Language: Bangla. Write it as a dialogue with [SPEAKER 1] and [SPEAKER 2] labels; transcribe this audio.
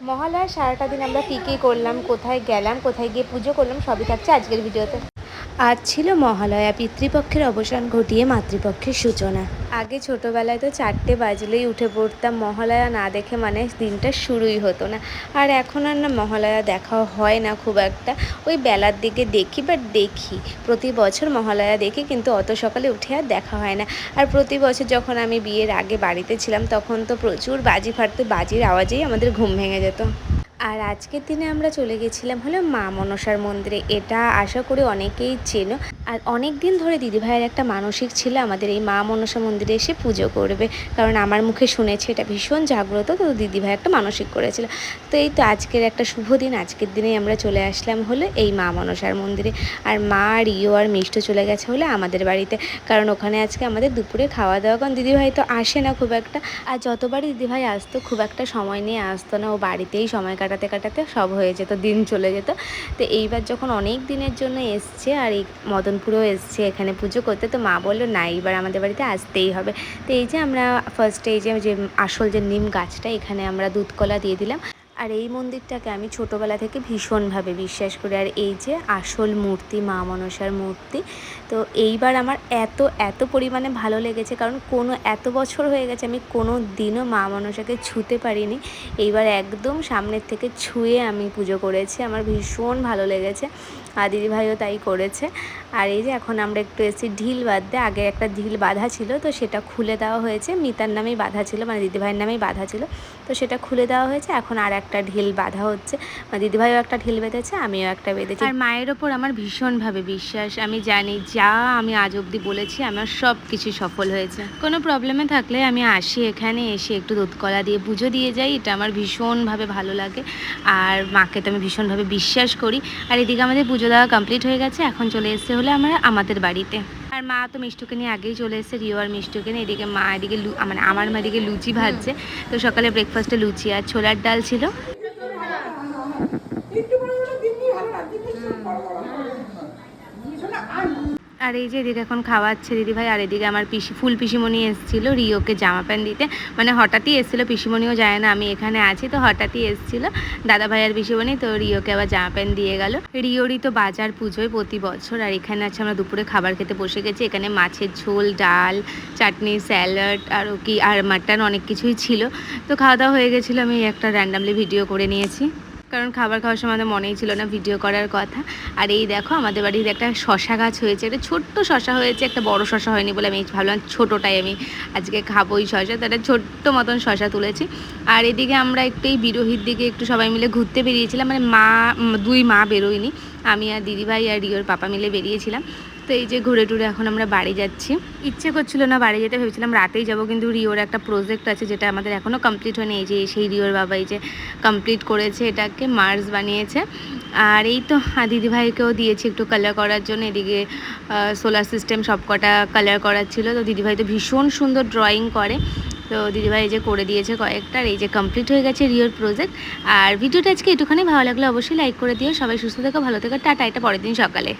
[SPEAKER 1] মহালয়ার সারাটা দিন আমরা কী কী করলাম, কোথায় গেলাম, কোথায় গিয়ে পুজো করলাম, সবই থাকছে আজকের ভিডিওতে। আজ ছিল মহালয়া, পিতৃপক্ষের অবসান ঘটিয়ে মাতৃপক্ষের সূচনা। আগে ছোটোবেলায় তো চারটে বাজলেই উঠে পড়তাম, মহালয়া না দেখে মানে দিনটা শুরুই হতো না। আর এখন আর না মহালয়া দেখা হয় না খুব একটা। ওই বেলার দিকে দেখি বাট দেখি, প্রতি বছর মহালয়া দেখি কিন্তু অত সকালে উঠে আর দেখা হয় না। আর প্রতি বছর যখন আমি বিয়ের আগে বাড়িতে ছিলাম, তখন তো প্রচুর বাজি ফাটতো, বাজির আওয়াজেই আমাদের ঘুম ভেঙে যেত। আর আজকের দিনে আমরা চলে গেছিলাম হলো মা মনসার মন্দিরে। এটা আশা করি অনেকেই চেনো। আর অনেক দিন ধরে দিদিভাইয়ের একটা মানসিক ছিল, আমাদের এই মা মনসা মন্দিরে এসে পুজো করবে। কারণ আমার মুখে শুনেছে, এটা ভীষণ জাগ্রত, তো দিদিভাই একটা মানসিক করেছিল। তো এই তো আজকের একটা শুভ দিন। আজকের দিনেই আমরা চলে আসলাম হলো এই মা মনসার মন্দিরে। আর মা আর ইও আর মিষ্টি চলে গেছে হলো আমাদের বাড়িতে। কারণ ওখানে আজকে আমাদের দুপুরে খাওয়া দাওয়া কারণ দিদিভাই তো আসে না খুব একটা। আর যতবারই দিদিভাই আসতো, খুব একটা সময় নিয়ে আসতো না। ও বাড়িতেই সময় কাটাতে কাটাতে সব হয়ে যেত, দিন চলে যেত। তো এইবার যখন অনেক দিনের জন্য এসছে আর এই মদনপুরেও এসছে এখানে পুজো করতে, তো মা বলল, না, এইবার আমাদের বাড়িতে আসতেই হবে। তো এই যে আমরা ফার্স্টে এই যে আসল যে নিম গাছটা, এখানে আমরা দুধকলা দিয়ে দিলাম। আর এই মন্দিরটাকে আমি ছোটোবেলা থেকে ভীষণভাবে বিশ্বাস করি। আর এই যে আসল মূর্তি, মা মনসার মূর্তি, তো এইবার আমার এত এত পরিমাণে ভালো লেগেছে। কারণ কোনো এত বছর হয়ে গেছে আমি কোনো দিনও মা মনসাকে ছুতে পারিনি। এইবার একদম সামনের থেকে ছুঁয়ে আমি পুজো করেছি। আমার ভীষণ ভালো লেগেছে। আর দিদিভাইও তাই করেছে। আর এই যে এখন আমরা একটু এসেছি ঢিল বাঁধতে। আগে একটা ঢিল বাঁধা ছিল, তো সেটা খুলে দেওয়া হয়েছে। মিতার নামেই বাঁধা ছিল মানে দিদিভাইয়ের নামেই বাঁধা ছিল, তো সেটা খুলে দেওয়া হয়েছে। এখন আর একটা ঢিল বাঁধা হচ্ছে। দিদিভাইও একটা ঢিল বেঁধেছে, আমিও একটা বেঁধেছি। আর মায়ের ওপর আমার ভীষণভাবে বিশ্বাস। আমি জানি যা আমি আজ অবধি বলেছি, আমার সব কিছু সফল হয়েছে। কোনো প্রবলেমে থাকলে আমি আসি এখানে, এসে একটু দুধকলা দিয়ে পুজো দিয়ে যাই, এটা আমার ভীষণভাবে ভালো লাগে। আর মাকে তো আমি ভীষণভাবে বিশ্বাস করি। আর এদিকে আমাদের পুজো দেওয়া কমপ্লিট হয়ে গেছে, এখন চলে এসছে হলে আমরা আমাদের বাড়িতে। আর মা তো মিষ্টুকে নিয়ে আগেই চলে এসেছে, রিও আর মিষ্টুকে নিয়ে। এদিকে মা, এদিকে মানে আমার মা এদিকে লুচি ভাজছে। তো সকালে ব্রেকফাস্টে লুচি আর ছোলার ডাল ছিল। আর এই যে এদিকে এখন খাওয়াচ্ছে দিদিভাই আর এদিকে আমার পিসি, ফুল পিসিমণি এসেছিল রিওকে জামা প্যান্ট দিতে। মানে হঠাৎই এসেছিল, পিসিমণিও যায় না, আমি এখানে আছি, তো হঠাৎই এসেছিল। দাদা ভাই আর পিসিমণি, তো রিওকে আবার জামা প্যান্ট দিয়ে গেল। রিওরই তো বাজার পুজোয় প্রতি বছর, আর এখানে আছে আমরা দুপুরে খাবার খেতে বসে গেছি। এখানে মাছের ঝোল, ডাল, চাটনি, স্যালাড, আর কি, আর মাটন অনেক কিছুই ছিল। তো খাওয়া দাওয়া হয়ে গেছিল, আমি একটা র্যান্ডামলি ভিডিও করে নিয়েছি। কারণ খাবার খাওয়ার সময় আমাদের মনেই ছিল না ভিডিও করার কথা। আর এই দেখো, আমাদের বাড়িতে একটা শশা গাছ হয়েছে। একটা ছোট্ট শশা হয়েছে, একটা বড় শশা হয়নি বলে আমি ভাবলাম ছোটোটাই আমি আজকে খাব এই শশা তো ছোট্ট মতন শশা তুলেছি। আর এদিকে আমরা একটু এই বিরোহীর দিকে একটু সবাই মিলে ঘুরতে বেরিয়েছিলাম। মানে মা দুই মা বেরোয়নি। আমি আর দিদিভাই আর রিওর পাপা মিলে বেরিয়েছিলাম। তো এই যে ঘুরে টুরে এখন আমরা বাড়ি যাচ্ছি। ইচ্ছে করছিল না বাড়ি যেতে, ভেবেছিলাম রাতেই যাব, কিন্তু রিওর একটা প্রজেক্ট আছে যেটা আমাদের এখনও কমপ্লিট হয়নি। এই যে, সেই রিওর বাবা এই যে কমপ্লিট করেছে, এটাকে মার্স বানিয়েছে। আর এই তো দিদিভাইকেও দিয়েছি একটু কালার করার জন্য। এদিকে সোলার সিস্টেম সব কটা কালার করার ছিল। তো দিদিভাই তো ভীষণ সুন্দর ড্রয়িং করে। তো দিদিভাই এই যে করে দিয়েছে কয়েকটা এই যে কমপ্লিট হয়ে গেছে রিওর প্রজেক্ট আর ভিডিওটা আজকে একটুখানি ভালো লাগলে অবশ্যই লাইক করে দিও। সবাই সুস্থ থেকো, ভালো থেকো, টাটা। এটা পরের দিন সকালে।